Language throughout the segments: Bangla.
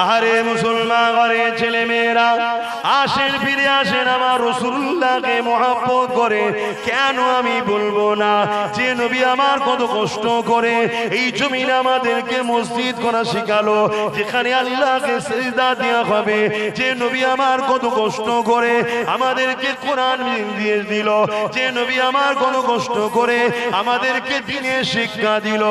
আহারে মুসলমান ঘরে ছেলে মেয়েরা আসেন, ফিরে আসেন আমার রসুল্লাহকে মহাব্বত করে। কেন আমি বলব না? যে নবী আমার কত কষ্ট করে এই জমিন আমাদেরকে মসজিদ করা শিখালো, যেখানে আল্লাহকে সেজদা দেওয়া হবে। যে নবী আমার কত কষ্ট করে আমাদেরকে কোরআন দিয়ে দিল। যে নবী আমার কত কষ্ট করে আমাদেরকে দিনের শিক্ষা দিল।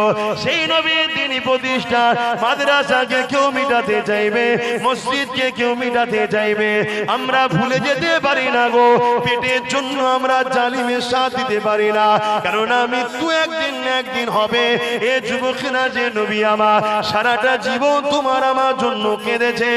সেই নবীর দিনই প্রতিষ্ঠা মাদ্রাসাকে কেউ মিটাতে চাইবে মসজিদকে কেউ মিটাতে চাইবে আমরা ভুলে যেতে পারি না গো, পেটের জন্য আমরা জালিমের সাথ দিতে পারি না। কারণ মৃত্যু একদিন একদিন হবে, এ যুবকেরা যে নবী আমার, সারাটা জীবন তোমার আমার জন্য কেঁদেছে,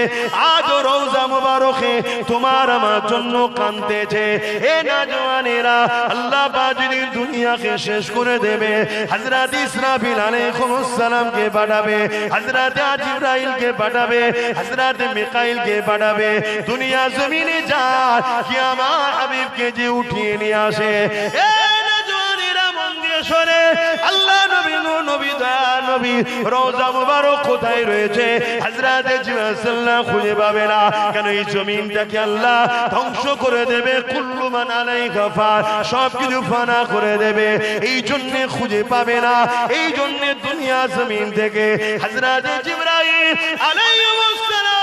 আজ রোজা মুবারকে তোমার আমার জন্য কাঁদতেছে। এ না জওয়ানেরা, আল্লাহ যদি দুনিয়াকে শেষ করে দেবে, হযরত ইসরাফিল আলাইহিস সালামকে পাঠাবে, হযরত জিবরাইলকে পাঠাবে হযরত মিকাইলকে পাঠাবে দুনিয়া জমিনে যা কি আমার হাবিবকে যে উঠিয়ে নিয়ে আসে। নবী রোজা মুবারক কোথায় রয়েছে? হযরত জিবরাইল খুঁজে পাবে না। কেন এই জমিনটাকে আল্লাহ ধ্বংস করে দেবে? কুল্লু মান আলাইকা ফান সব কিছু ফানা করে দেবে। এই জন্য খুঁজে পাবে না। এই জন্য দুনিয়া জমিন থেকে হযরত জিবরাইল আলাইহিস সালাম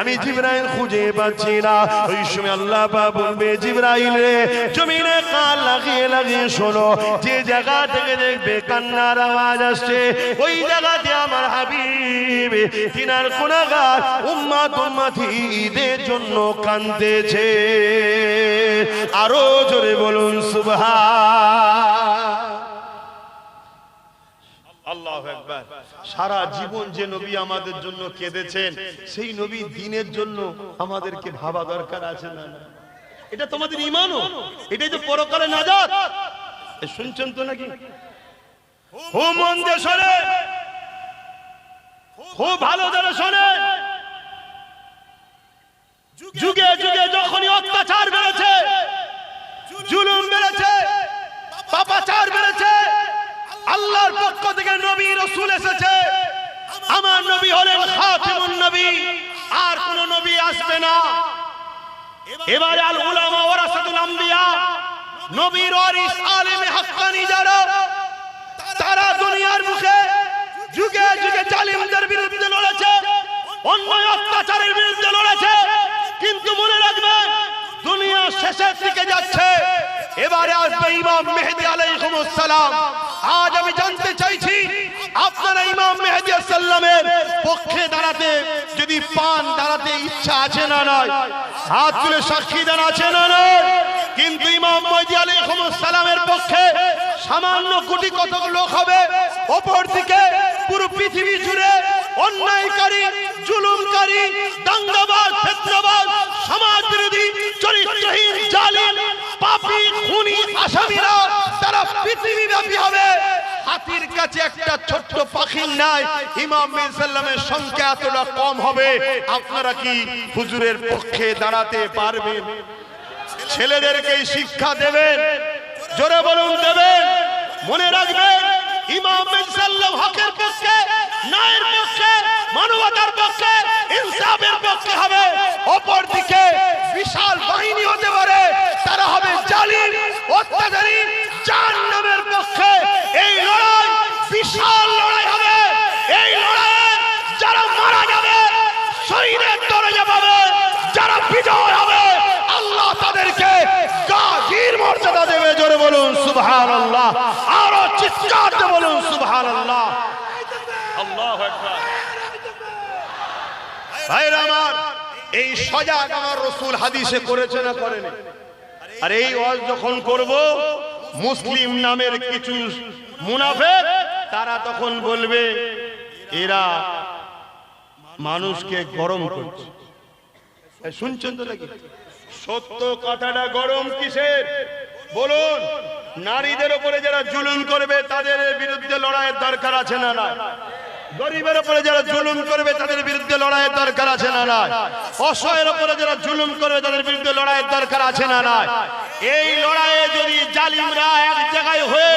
আমি জিবরাইল খুঁজে পাচ্ছি না। ওই সময় আল্লাহ বলবে, জিবরাইল রে, জমিনে কান লাগিয়ে লাগিয়ে শোনো। যে জায়গা থেকে দেখবে কান্নার আওয়াজ আসছে, ওই জায়গাতে আমার উম্মাত উম্মাতি ঈদের জন্য কান্দেছে। আরও জোরে বলুন একবার সারা জীবন যে নবী আমাদের জন্য কেঁদেছেন, সেই নবী দিনের জন্য আমাদেরকে ভাবা দরকার আছে না? এটা তোমাদের ইমানও। এটাই তো পরকালে নাজাত। শুনছেন তো নাকি? হো মন দিয়ে শোনে। খুব ভালো ধরে শোনে। যুগে যুগে যখনই অত্যাচার বেড়েছে, জুলুম বেড়েছে, পাপাচার বেড়েছে, আল্লাহর পক্ষ থেকে নবী রসুল এসেছে। আমার নবী হলেন খাতিমুন নবী। আর কোন নবী আসবে না। এবারে আল উলামা ওয়ারাসাতুল আম্বিয়া, নবীর ওয়ারিস আলেমে হাক্কানি যারা, তারা দুনিয়ার মুখে যুগে যুগে জালিমদের বিরুদ্ধে লড়েছে, অন্যায় অত্যাচারের বিরুদ্ধে লড়েছে, কিন্তু মনে রাখবেন দুনিয়া শেষের দিকে যাচ্ছে। এবারে আসবে ইমাম মেহেদি আলাইহিস সালাম। আজ আমি জানতে আপনারা ইমাম মেহেদি সাল্লামের পক্ষে দাঁড়াতে যদি পান, দাঁড়াতে ইচ্ছা আছে না নয় হাত তুলে সাক্ষী দেন আছে না নয় কিন্তু ইমাম মেহেদি আলাইহিস সালামের পক্ষে সামান্য কোটি কত লোক হবে, অপর দিকে পুরো পৃথিবী জুড়ে অন্যায়কারী, জুলুমকারী, দাঙ্গাবাজ, ফেতনাবাজ সমাজ বিরোধী চরিত্রহীন, জালিম, পাপী, খুনি কাছে একটা ছোট্ট পাখির নাই ইমাম সাল্লামের সংখ্যা এতটা কম হবে, আপনারা কি হুজুরের পক্ষে দাঁড়াতে পারবেন? ছেলেদেরকে শিক্ষা দেবেন, জোরে বলুন দেবেন, মনে রাখবেন, ইমাম হকের পক্ষে পক্ষে, মানবতার পক্ষে, ইনসাফের পক্ষে হবে। অপর দিকে বিশাল বাহিনী হতে পারে, তারা হবে জালিম, অত্যাচারী, জাহান্নামের পক্ষে। এই লড়াই বিশাল লড়াই হবে। এই লড়াইয়ে যারা মারা যাবে, শহীদের দরজা পাবে। যারা বিজয় হবে, আল্লাহ তাদেরকে গাজীর মর্যাদা দেবে। জোরে বলুন, সুবহানাল্লাহ। আরও চিৎকার দিয়ে বলুন, সুবহানাল্লাহ। আল্লাহু আকবার। ভাইরা আমার, এই সজাগ আমার রসুল হাদিসে করেছে না করেনি? আর এই ওয়াজ যখন করব, মুসলিম নামের কিছু মুনাফেক তারা তখন বলবে, এরা মানুষকে গরম করছে। শুনছেন তো নাকি? সত্য কথাটা গরম কিসের? বলুন, নারীদের উপরে যারা জুলুম করবে, তাদের বিরুদ্ধে লড়াইয়ের দরকার আছে না না গরিবের উপরে যারা জুলুম করবে, তাদের বিরুদ্ধে লড়াইয়ের দরকার আছে না না অসহায়ের উপরে যারা জুলুম করবে, তাদের বিরুদ্ধে লড়াইয়ের দরকার আছে না না এই লড়াইয়ে যদি জালিমরা এক জায়গায় হয়ে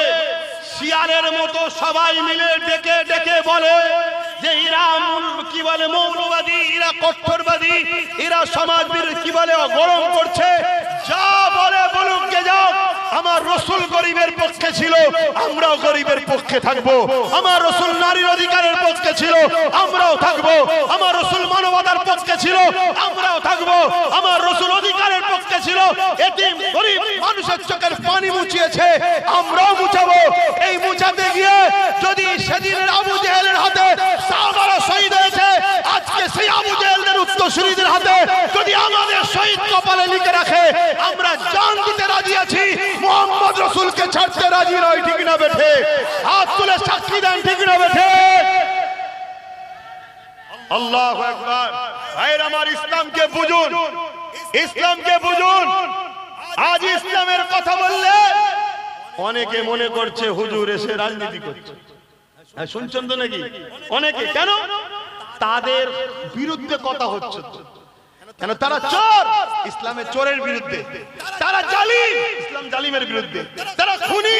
শিয়ালের মতো সবাই মিলে ডেকে ডেকে বলে যে এরা কি বলে মৌলবাদী, এরা কট্টরবাদী, এরা সমাজ কি বলে গরম করছে। যাও আমার রসুল গরিবের পক্ষে ছিল, আমরাও গরিবের পক্ষে থাকব। আমার রসুল নারীর অধিকারের পক্ষে ছিল, আমরাও থাকব। আমার রসুল মানবতার পক্ষে ছিল, আমরাও থাকব। আমার রসুল অধিকারের পক্ষে ছিল, এতিম, গরিব মানুষের চোখের পানি মুছিয়েছে, আমরাও মুছাবো। এই মুছাতে গিয়ে যদি সেদিনের আবু জেহেলের হাতে সাহাবারা শহীদ হয়েছে সেই আবু জেহেলদের উত্তরসূরিদের হাতে যদি আমাদের শহীদ কপালে লিখে রাখে আমরা জান দিতে রাজি আছি। মোহাম্মদ রসুলকে ছাড়তে রাজি নয় ঠিক না বেঠে? হাত তুলে সাক্ষী দেন ঠিক না বেঠে? আল্লাহ ভাইয়ের আমার ইসলামকে বুঝুন। ইসলামকে বুঝুন। আজ ইসলামের কথা বললে অনেকে মনে করছে হুজুর এসে রাজনীতি করছে। হ্যাঁ, শুনছেন তো নাকি? অনেকে। কেন? তাদের বিরুদ্ধে কথা হচ্ছে কেন তারা চোর? ইসলামের চোরের বিরুদ্ধে। তারা জালিম, ইসলাম জালিমের বিরুদ্ধে। তারা খুনি,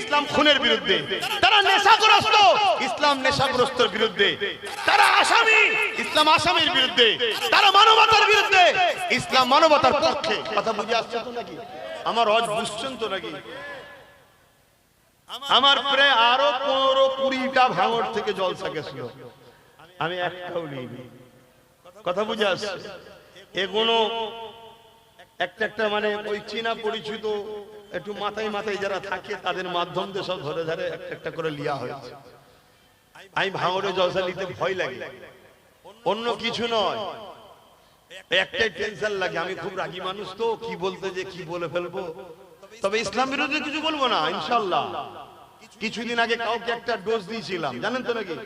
ইসলাম খুনের বিরুদ্ধে। তারা নেশাগ্রস্ত, ইসলাম নেশাগ্রস্তর বিরুদ্ধে। তারা আসামি, ইসলাম আসামির বিরুদ্ধে। তারা মানবতার বিরুদ্ধে। ইসলাম মানবতার পক্ষে। কথা বুঝে আসছে তো নাকি? আমার অজ বুঝছেন তো নাকি? আমার প্রায় আরও পনেরো কুড়িটা ভাঙর থেকে জলসা গেছিল আমি একটাও নিইনি কথা বুঝে আসছে এগুলো একটা একটা মানে ওই চীনা পরিচিত একটু মাথায় মাথায় যারা থাকে, তাদের মাধ্যম দিয়ে সব ধরে ধরে একটা একটা করে লিয়া হয়েছে। আমি ভাঙড়ে জলসা নিতে ভয় লাগে। অন্য কিছু নয়। একটাই টেনশন লাগে। আমি খুব রাগী মানুষ তো, কি বলতে যে কি বলে ফেলব? তবে ইসলাম বিরোধী কিছু বলব না ইনশাল্লাহ কিছুদিন আগে কাউকে একটা ডোজ দিয়েছিলাম। জানেন তো নাকি?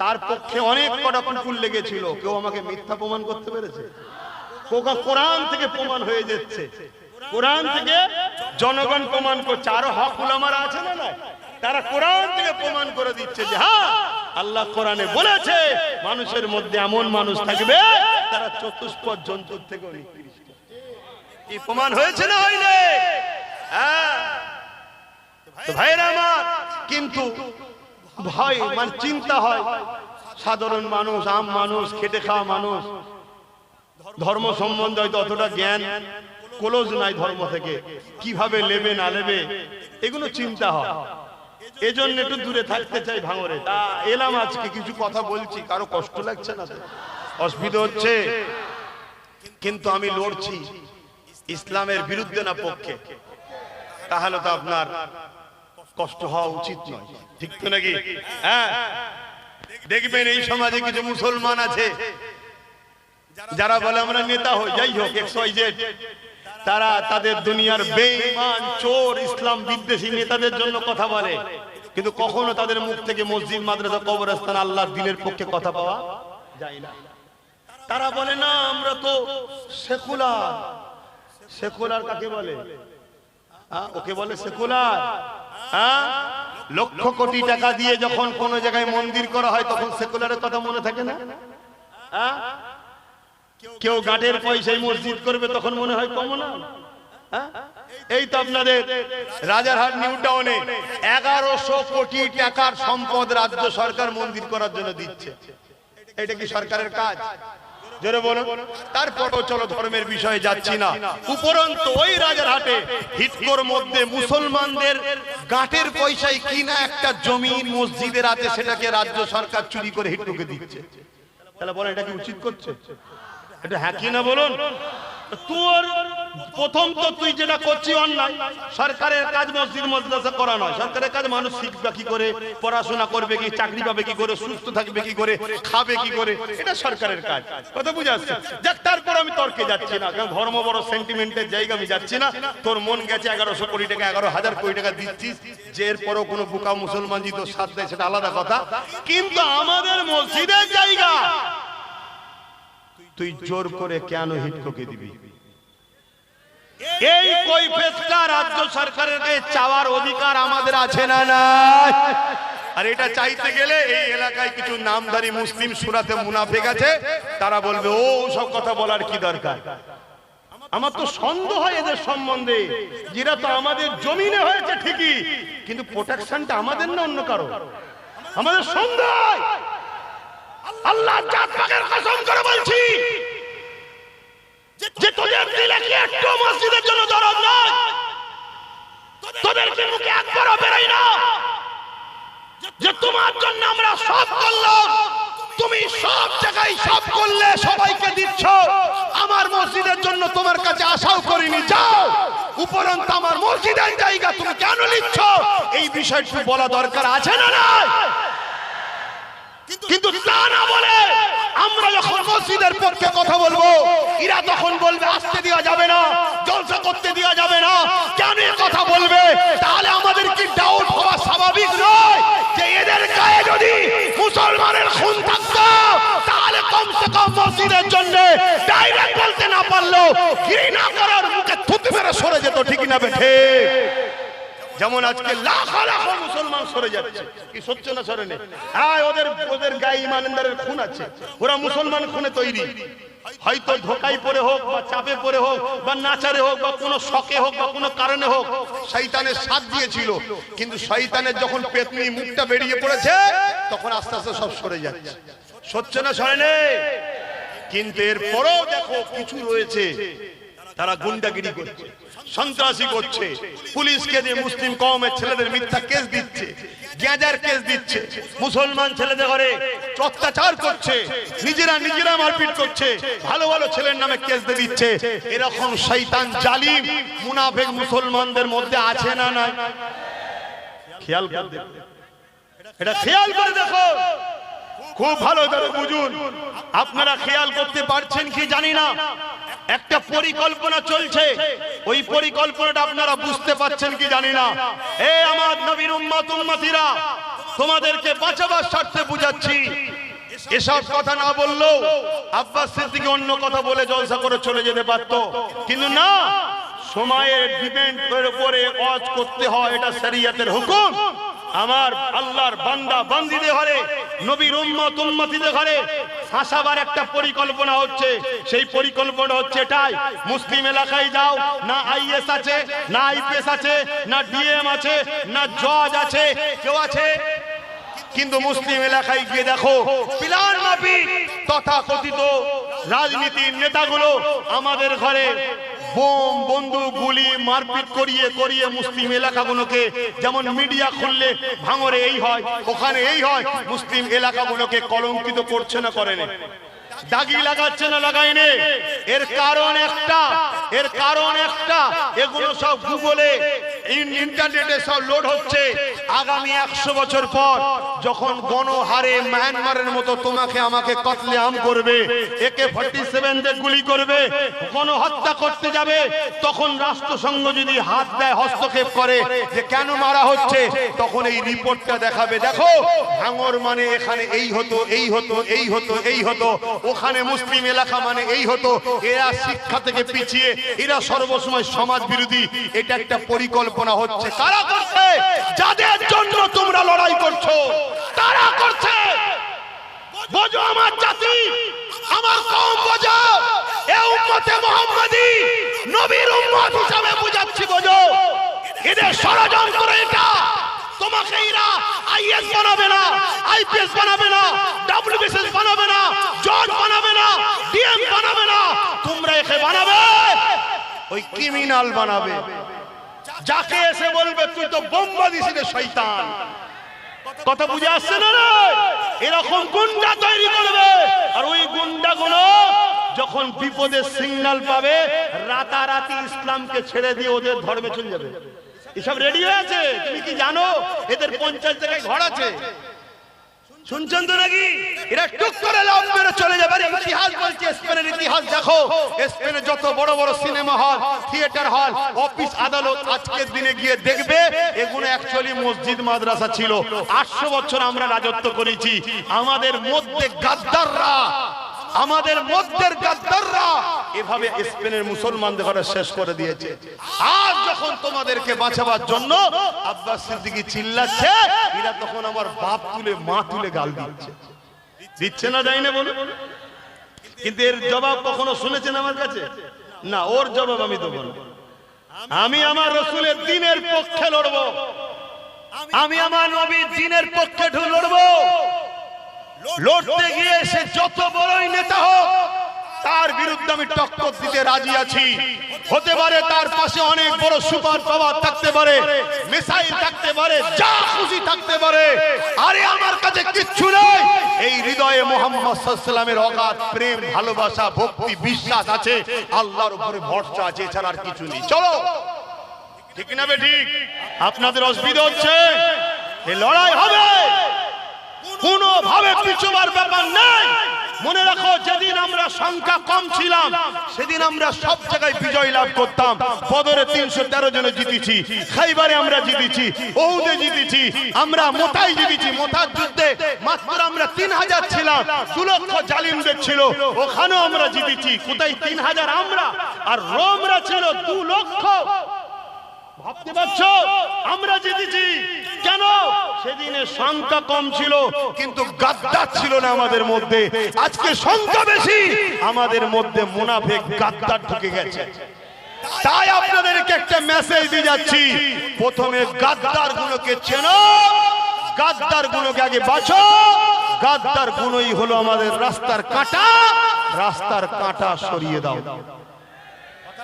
তার পক্ষে অনেক কটা কুকুর লেগেছিল। কেউ আমাকে মিথ্যা প্রমাণ করতে পেরেছে? কোকা কোরআন থেকে প্রমাণ হয়ে যাচ্ছে। কোরআন থেকে জনগণ প্রমাণ করছে। আরও হক উলামারা আছে না না তারা কোরআন থেকে প্রমাণ করে দিচ্ছে যে হ্যাঁ আল্লাহ কোরআনে বলেছে, মানুষের মধ্যে এমন মানুষ থাকবে, তারা চতুষ্পদ জন্তুর থেকে কি প্রমাণ হয়েছে না হয়নি? হ্যাঁ। ভাইরা আমার, কিন্তু ভয় মানে চিন্তা হয়। সাধারণ মানুষ, আম মানুষ, খেটে খাওয়া মানুষ। ধর্ম সম্বন্ধে হয়তো অতটা জ্ঞান ক্লোজ নাই ধর্ম থেকে। কীভাবে নেবে না নেবে এগুলো চিন্তা হয়। এজন্য একটু দূরে থাকতে চাই ভাঙরে। তা এলাম আজকে, কিছু কথা বলছি, কারও কষ্ট লাগছে না অসুবিধা হচ্ছে? কিন্তু আমি লড়ছি। ইসলামের বিরুদ্ধে না পক্ষে? তাহলে তো আপনার কষ্ট হওয়া উচিত নয়। ঠিক তো নাকি? হ্যাঁ। দেখবেন এই সমাজে কিছু মুসলমান আছে, যারা বলে আমরা নেতা হই, যাই হোক তারা তাদের দুনিয়ার বেঈমান, চোর, ইসলাম বিদ্বেষী নেতাদের জন্য কথা বলে। কিন্তু কখনো তাদের মুখ থেকে মসজিদ, মাদ্রাসা, কবরস্থান আল্লাহর দিনের পক্ষে কথা পাওয়া যায় না। তারা বলে, না, আমরা তো সেকুলার। সেকুলার কাকে বলে? ওকে বলে সেকুলার। হ্যাঁ? লক্ষ কোটি টাকা দিয়ে যখন কোন জায়গায় মন্দির করা হয়, তখন সেকুলারের কথা মনে থাকে না? হ্যাঁ? কেউ গাঁটের পয়সায় মসজিদ করবে, তখন মনে হয় কমনাল হ্যাঁ? এই তো আপনাদের রাজারহাট নিউ টাউনে এগারোশো কোটি টাকার সম্পদ রাজ্য সরকার মন্দির করার জন্য দিচ্ছে। এটা কি সরকারের কাজ? জোরে বলো চলো ধর্মের বিষয়ে যাচ্ছি না। ওই রাজারহাটে হিটকোর মধ্যে মুসলমানদের গাঁটের পয়সায় কিনা একটা জমি মসজিদের আছে সেটাকে রাজ্য সরকার চুরি করে হিটুকে দিচ্ছে। তাহলে বলেন, এটা কি উচিত করছে? এটা হ্যাঁ কি না বলুন? তোর প্রথম তো তুই যেটা অন্যায় সরকারের কাজ মসজিদ করা নয়। সরকারের কাজ মানুষ শিখবে কি করে, পড়াশোনা করবে কি, চাকরি পাবে কি করে, সুস্থ থাকবে কি করে, খাবে কি করে, এটা সরকারের কাজ। কথা যাক, তারপর আমি তর্কে যাচ্ছি না, কারণ ধর্ম বড় সেন্টিমেন্টের জায়গা, আমি যাচ্ছি না। তোর মন গেছে এগারোশো কোটি টাকা, এগারো হাজার কোটি টাকা দিচ্ছিস, যে এরপরও কোনো বুকা মুসলমান যদি তোর সেটা আলাদা কথা। কিন্তু আমাদের মসজিদের জায়গা তুই জোর করে কেন হিটকোকে দিবি? এই কৈফেতটা রাজ্য সরকারের চাওয়ার অধিকার আমাদের আছে না নাই? আর এটা চাইতে গেলে এই এলাকায় কিছু নামধারী মুসলিম সুরাতে মুনাফেক আছে, তারা বলবে, ও, সব কথা বলার কি দরকার? আমার তো সন্দেহ হয় এদের সম্বন্ধে। যেটা তো আমাদের জমিনে হয়েছে ঠিকই, কিন্তু প্রোটেকশনটা আমাদের না অন্য কারও? আমাদের সন্দেহ। আল্লাহ জাত কসম করে বলছি যে তোদের দিলে কি একটু মসজিদের জন্য দরদ নয় তোদের কি মুখে একবারও বেরোই না। যে তোমার জন্য আমরা সব করলাম, তুমি সব জায়গায় সব করলে সবাইকে দিচ্ছ। আমার মসজিদের জন্য তোমার কাছে আশাও করিনি, যাও। উপরন্ত আমার মসজিদের জায়গা তুমি কেন নিচ্ছ? এই বিষয়টি বলা দরকার আছে না নাই? কিন্তু তা না বলে আমরা যখন মসজিদের পক্ষে কথা বলব, এরা তখন বলবে, আসতে দেওয়া যাবে না, জলসা করতে দেওয়া যাবে না। কেন কথা বলবে? তাহলে আমাদের কি ডাউট হওয়া স্বাভাবিক নয় যে এদের গায়ে যদি মুসলমানের খুন থাকতো, তাহলে কমসে কম মসজিদের জন্য ডাইরেক্ট বলতে না পারল ঘৃণা করার মুখে থুতু মেরে সরে যেত, ঠিক না বেঠে? যেমন আজকে লাখ লাখ মুসলমান সরে যাচ্ছে। কি সত্য না সরে নেই হ্যাঁ ওদের ওদের গায়ে ইমানদারের খুন আছে। ওরা মুসলমান খুনে তৈরি। হয়তো ধোকাই পরে হোক, বা চাপে পরে হোক, বা নাচারে হোক, বা কোনো শখে হোক, বা কোনো কারণে হোক, শয়তানের সাথ দিয়েছিল। কিন্তু শয়তানের যখন পেতনি মুখটা বেরিয়ে পড়েছে, তখন আস্তে আস্তে সব সরে যাচ্ছে। সত্য না সরে নেই কিন্তু এরপরেও দেখো কিছু রয়েছে। তারা গুন্ডাগিরি করছে। সন্ত্রাসী করছে। পুলিশকে দিয়ে মুসলিম কমের ছেলেদের মিথ্যা কেস দিচ্ছে, গ্যাজার কেস দিচ্ছে, মুসলমান ছেলেদের ঘরে অত্যাচার করছে, নিজেরা নিজেরা মারপিট করছে, ভালো ভালো ছেলের নামে কেস দিয়ে দিচ্ছে। এরকম শৈতান জালিম, মুনাফেক মুসলমানদের মধ্যে আছে না না খেয়াল করে দেখো। এটা খেয়াল করে দেখো। খুব ভালো করে বুঝুন। আপনারা খেয়াল করতে পারছেন কি জানি না। একটা পরিকল্পনা চলছে। ওই পরিকল্পনাটা আপনারা বুঝতে পারছেন কি জানি না। এ আমার নবীর উম্মত, উম্মতিরা, তোমাদেরকে বাঁচাবার স্বার্থে বুঝাচ্ছি। এসব কথা না বললেও আব্বাস সিদ্দিকী অন্য কথা বলে জলসা করে চলে যেতে পারতো। কিন্তু না, সময়ের ডিপেন্ডের উপরে অজ করতে হয়, এটা শরিয়তের হুকুম। আমার আল্লাহর বান্দা বান্দিদের ঘরে, নবীর উম্মত, উম্মতিদের ঘরে ফাঁসাবার একটা পরিকল্পনা হচ্ছে। সেই পরিকল্পনা হচ্ছে এটাই। মুসলিম এলাকায় যাও, না আইএস আছে, না আইপিএস আছে, না ডিএম আছে, না জজ আছে, কেউ আছে? কিন্তু মুসলিম এলাকায় গিয়ে দেখো, পিলার মাফিক তথা কথিত রাজনীতির নেতাগুলো আমাদের ঘরে বোম, বন্দুক, গুলি, মারপিট করিয়ে করিয়ে মুসলিম এলাকাগুলোকে, যেমন মিডিয়া খুললে ভাঙরে এই হয়, ওখানে এই হয়, মুসলিম এলাকাগুলোকে কলঙ্কিত করছে না, করে না। দাগি লাগাচ্ছে না লাগাইনে এর কারণ একটা, এর কারণ একটা, এগুলো সব গুগলে ইন্টারনেটে সব লোড হচ্ছে। আগামী একশো বছর পর যখন গণহারে মায়ানমারের মতো তোমাকে আমাকে কতলে আম করবে, একে ফর্টি সেভেন গুলি করবে, গণহত্যা করতে যাবে, তখন রাষ্ট্রসংঘ যদি হাত দেয়, হস্তক্ষেপ করে যে কেন মারা হচ্ছে, তখন এই রিপোর্টটা দেখাবে। দেখো, ভাঙর মানে এখানে এই হতো এই হতো এই হতো এই হতো ওখানে মুসলিম এলাকা মানে এই হতো, এরা শিক্ষা থেকে পিছিয়ে, এরা সর্বসময় সমাজ বিরোধী, এটা একটা পরিকল্পনা হচ্ছে। কারা করছে? যাদের জন্য তোমরা লড়াই করছ, তারা করছে। বোঝো আমার জাতি, আমার কম বোঝো। এ উম্মতে মোহাম্মদী, নবীর উম্মত হিসাবে বুঝাচ্ছি, বোঝো। এদের ষড়যন্ত্র এটা। তোমাকে এরা আইএস বানাবে না আইপিএস বানাবে না ডাব্লিউবিসিএস বানাবে না জজ বানাবে না ডিএম বানাবে না তোমরা একে বানাবে ওই ক্রিমিনাল বানাবে। যাকে এসে বলবে, তুই তো বোম্বা দিছিস রে শয়তান। কথা বুঝে আসছে না রে? এরকম গুন্ডা তৈরি করবে। আর ওই গুন্ডাগুলো যখন বিপদের সিগন্যাল পাবে, রাতারাতি ইসলামকে ছেড়ে দিয়ে ওদের ধর্মে চলে যাবে। এসব রেডি হয়ে আছে তুমি কি জানো? এদের পঞ্চাশ জায়গায় ঘর আছে। শুনছেন তো নাকি? এরা টুক করে লাভ মেরে চলে যাবে ইতিহাস বলছে, স্পেনের ইতিহাস দেখো। স্পেনে যত বড় বড় সিনেমা হল, থিয়েটার হল, অফিস আদালত আজকের দিনে গিয়ে দেখবে, এগুলো অ্যাকচুয়ালি মসজিদ, মাদ্রাসা ছিল। আটশো বছর আমরা রাজত্ব করেছি। আমাদের মধ্যে গাদ্দাররা, আমাদের মধ্যের গাদ্দাররা এভাবে স্পেনের মুসলমানদের ঘরে শেষ করে দিয়েছে। আর যখন তোমাদেরকে বাঁচাবার জন্য আব্বাস সিদ্দিকী চিল্লাচ্ছে, এরা তখন আমার বাপ তুলে, মা তুলে গাল দিচ্ছে। দিচ্ছে না যাই না বলুন কিন্তু এর জবাব কখনো শুনেছেন আমার কাছে? না, ওর জবাব আমি দেবো না। আমি আমার রসুলের দিনের পক্ষে লড়বো। আমি আমার নবীর দিনের পক্ষে লড়বো। লড়তে গিয়ে সে যত বড়ই নেতা হোক তার বিরুদ্ধে আমি টক্কর দিতে রাজি আছি। হতে পারে তার পাশে অনেক বড় সুপার পাওয়ার থাকতে পারে, মিসাইল থাকতে পারে, যা খুশি থাকতে পারে। আরে আমার কাছে কিচ্ছু নেই। এই হৃদয়ে মোহাম্মদ সাল্লামের অগাধ প্রেম, ভালোবাসা, ভক্তি, বিশ্বাস আছে। আল্লাহর উপরে ভরসা আছে এছাড়া আর কিছু নেই। চলো। ঠিক না বে ঠিক? আপনাদের অসুবিধা হচ্ছে? লড়াই হবে ভাবে পিছুবার ব্যাপার নাই। মনে রাখো, যেদিন আমরা সংখ্যা কম ছিলাম, সেদিন আমরা সব জায়গায় বিজয় লাভ করতাম। বদরে তিনশো তেরো জনে জিতেছি, খাইবারে আমরা জিতেছি, ওহুদে জিতেছি, আমরা মোতাই জিতেছি, মোতার যুদ্ধে মাত্র আমরা তিন হাজার ছিলাম, দু লক্ষ জালিমদের ছিল, ওখানেও আমরা জিতেছি। কোথায় তিন হাজার আমরা? আর রোমরা ছিল দু লক্ষ। ভাবতে পারছ? আমরা জিতেছি। কেন? সেদিনে সংখ্যা কম ছিল, কিন্তু গাদ্দার ছিল না আমাদের মধ্যে। আজকে সংখ্যা বেশি, আমাদের মধ্যে মুনাফেক গাদ্দার ঢুকে গেছে। তাই আপনাদেরকে একটা মেসেজ দিয়ে যাচ্ছি। প্রথমে গাদ্দার গুলোকে চেনো। গাদ্দার গুলোকে আগে বাঁচো। গাদ্দার গুলোই হলো আমাদের রাস্তার কাঁটা। রাস্তার কাঁটা সরিয়ে দাও।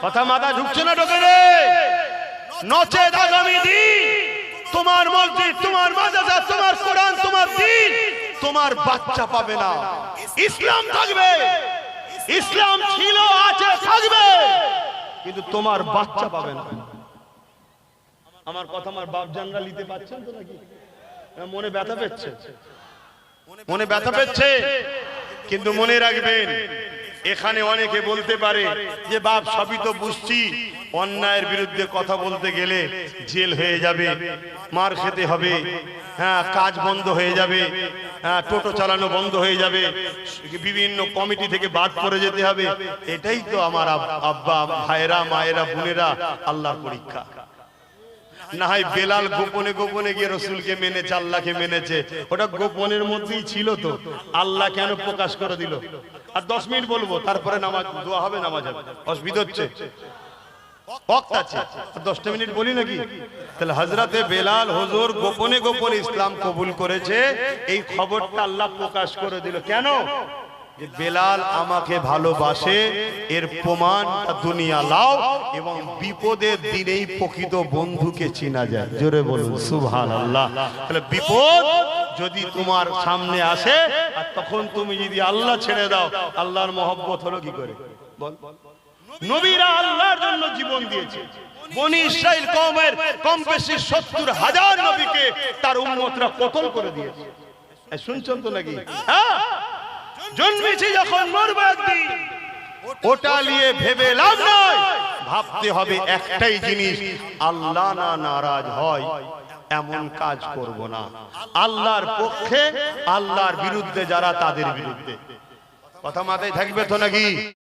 কথা মাথা ঢুকছে না ঢোকে নচেত আগামী দিন। তোমার মসজিদ, তোমার মাদ্রাসা, তোমার কোরআন, তোমার দিন, তোমার বাচ্চা পাবে না। ইসলাম থাকবে। ইসলাম ছিল, আছে, থাকবে। কিন্তু তোমার বাচ্চা পাবে না। আমার কথা আমার বাপ জানরা নিতে পারছেন তো নাকি? মনে ব্যথা পেচ্ছে। মনে ব্যথা পেচ্ছে। কিন্তু মনে রাখবেন এখানে অনেকে বলতে পারে যে, বাপ, সবই তো বুঝছি। অন্যায়ের বিরুদ্ধে কথা বলতে গেলে জেল হয়ে যাবে, মার খেতে হবে হ্যাঁ কাজ বন্ধ হয়ে যাবে হ্যাঁ টোটো চালানো বন্ধ হয়ে যাবে, বিভিন্ন কমিটি থেকে বাদ পড়ে যেতে হবে। এটাই তো আমার আব- আব্বা ভাইরা মায়েরা, বোনেরা আল্লাহর পরীক্ষা। না হয় বেলাল গোপনে গোপনে গিয়ে রসুলকে মেনেছে, আল্লাহকে মেনেছে। ওটা গোপনের মধ্যেই ছিল তো। আল্লাহ কেন প্রকাশ করে দিল? আর দশ মিনিট বলব, তারপরে নামাজ, দোয়া হবে নামাজ হবে অসুবিধা হচ্ছে। দশটা মিনিট বলি নাকি? তাহলে বেলাল গোপনে গোপনে ইসলাম কবুল করেছে। এই খবরটা আল্লাহ প্রকাশ করে কেন? যে বেলাল আমাকে ভালোবাসে, এর প্রমাণ দুনিয়া লাও এবং বিপদের দিনেই প্রকৃত বন্ধুকে চিনা যায়। জোরে বলুন সুবহান আল্লাহ তাহলে বিপদ যদি তোমার সামনে আসে, আর তখন তুমি যদি আল্লাহ ছেড়ে দাও, আল্লাহর মহব্বত হলো কি করে? বল। নবীরা আল্লাহর জন্য জীবন দিয়েছে। বনি কওমের কম বেশি সত্তর হাজার নবীকে তার উম্মতরা কতল করে দিয়েছে। শুনছেন তো নাকি? হ্যাঁ? জন্মেছি যখন মরবে একদিন। ওটা নিয়ে ভেবে লাভ নয় ভাবতে হবে একটাই জিনিস, আল্লাহ না নারাজ হয়। এমন কাজ করব না। আল্লাহর পক্ষে, আল্লাহর বিরুদ্ধে যারা তাদের বিরুদ্ধে। কথা মাথায় থাকবে তো নাকি?